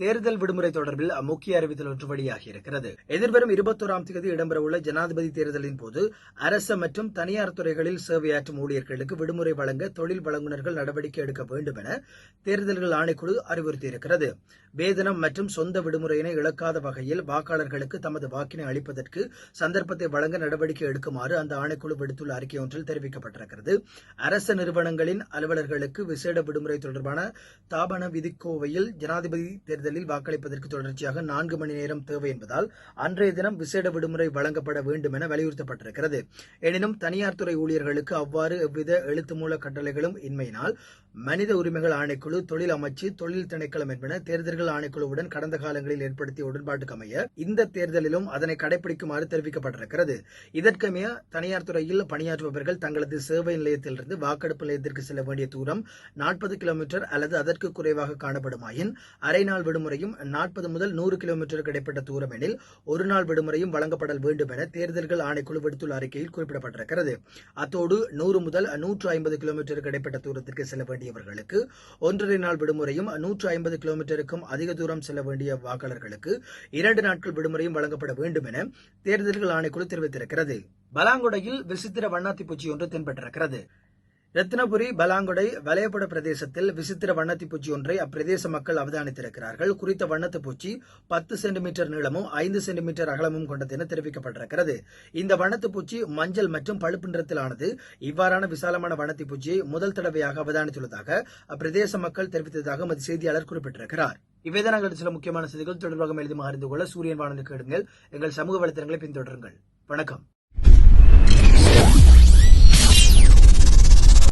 தேர்தல் விடுமுறை தொடர்பில் முக்கிய அறிவித்தல் ஒன்று வெளியாகி இருக்கிறது. எதிர்வரும் இருபத்தோராம் தேதி இடம்பெறவுள்ள ஜனாதிபதி தேர்தலின் போது அரச மற்றும் தனியார் துறைகளில் சேவையாற்றும் ஊழியர்களுக்கு விடுமுறை வழங்க தொழில் வழங்குநர்கள் நடவடிக்கை எடுக்க வேண்டும் என தேர்தல்கள் ஆணைக்குழு அறிவுறுத்தியிருக்கிறது. வேதனம் மற்றும் சொந்த விடுமுறையினை இழக்காத வகையில் வாக்காளர்களுக்கு தமது வாக்கினை அளிப்பதற்கு சந்தர்ப்பத்தை வழங்க நடவடிக்கை எடுக்குமாறு அந்த ஆணைக்குழு விடுத்துள்ள அறிக்கை ஒன்றில் தெரிவிக்கப்பட்டிருக்கிறது. அரச நிறுவனங்களின் அலுவலர்களுக்கு விசேட விடுமுறை தொடர்பான தாபன விதிக்கோவையில் ஜனாதிபதி தேர்தல் தேர்தலில் வாக்களிப்பதற்கு தொடர்ச்சியாக நான்கு மணி நேரம் தேவை என்பதால் அன்றைய தினம் விசேட விடுமுறை வழங்கப்பட வேண்டும் என வலியுறுத்தப்பட்டிருக்கிறது. எனினும் தனியார் துறை ஊழியர்களுக்கு அவ்வாறு எவ்வித எழுத்து மூல கட்டளைகளும் இன்மையினால் மனித உரிமைகள் ஆணைக்குழு தொழில் அமைச்சு தொழில் திணைக்களம் என்பன தேர்தல்கள் ஆணைக்குழுவுடன் கடந்த காலங்களில் ஏற்படுத்திய உடன்பாட்டுக்கு அமைய இந்த தேர்தலிலும் அதனை கடைபிடிக்குமாறு தெரிவிக்கப்பட்டிருக்கிறது. இதற்கமைய தனியார் துறையில் பணியாற்றுபவர்கள் தங்களது சேவை நிலையத்திலிருந்து வாக்கெடுப்பு நிலையத்திற்கு செல்ல வேண்டிய தூரம் நாற்பது கிலோமீட்டர் அல்லது அதற்கு குறைவாக காணப்படுமாயின் அரை நாள் விடுமுறையும் நாற்பது முதல் நூறு கிலோமீட்டருக்கு இடைப்பட்ட தூரம் எனில் ஒரு நாள் விடுமுறையும் வழங்கப்படல் வேண்டும் என தேர்தல்கள் ஆணைக்குழு விடுத்துள்ள அறிக்கையில் குறிப்பிடப்பட்டிருக்கிறது. அத்தோடு நூறு முதல் நூற்று ஐம்பது கிலோமீட்டருக்கு இடைப்பட்ட தூரத்திற்கு செல்ல வேண்டியவர்களுக்கு ஒன்றரை நாள் விடுமுறையும் நூற்று ஐம்பது கிலோமீட்டருக்கும் அதிக தூரம் செல்ல வேண்டிய வாக்காளர்களுக்கு இரண்டு நாட்கள் விடுமுறையும் வழங்கப்பட வேண்டும் என தேர்தல்கள் ஆணைக்குழு தெரிவித்திருக்கிறது. பலாங்குடையில் விசித்திர வண்ணாத்தி பூச்சி ஒன்று தென்பட்டிருக்கிறது. ரத்னபுரி பலாங்குடை வளையப்பட பிரதேசத்தில் விசித்திர வண்ணத்து பூச்சி ஒன்றை அப்பிரதேச மக்கள் அவதானித்திருக்கிறார்கள். குறித்த வண்ணத்து பூச்சி பத்து சென்டிமீட்டர் நீளமும் ஐந்து சென்டிமீட்டர் அகலமும் கொண்டது என தெரிவிக்கப்பட்டிருக்கிறது. இந்த வண்ணத்து பூச்சி மஞ்சள் மற்றும் பழுப்பு நிறத்திலானது. இவ்வாறான விசாலமான வண்ணத்து பூச்சியை முதல் தடவையாக அவதானித்துள்ளதாக அப்பிரதேச மக்கள் தெரிவித்ததாக எமது செய்தியாளர் குறிப்பிட்டிருக்கிறார். இவ்வேதனங்கள் சில முக்கியமான செய்திகள் தொடர்பாக எழுதி அறிந்து கொள்ள சூரியன் வானொலி கேடுங்கள் எங்கள் சமூக வலைத்தளங்களை பின்தொடருங்கள். வணக்கம்.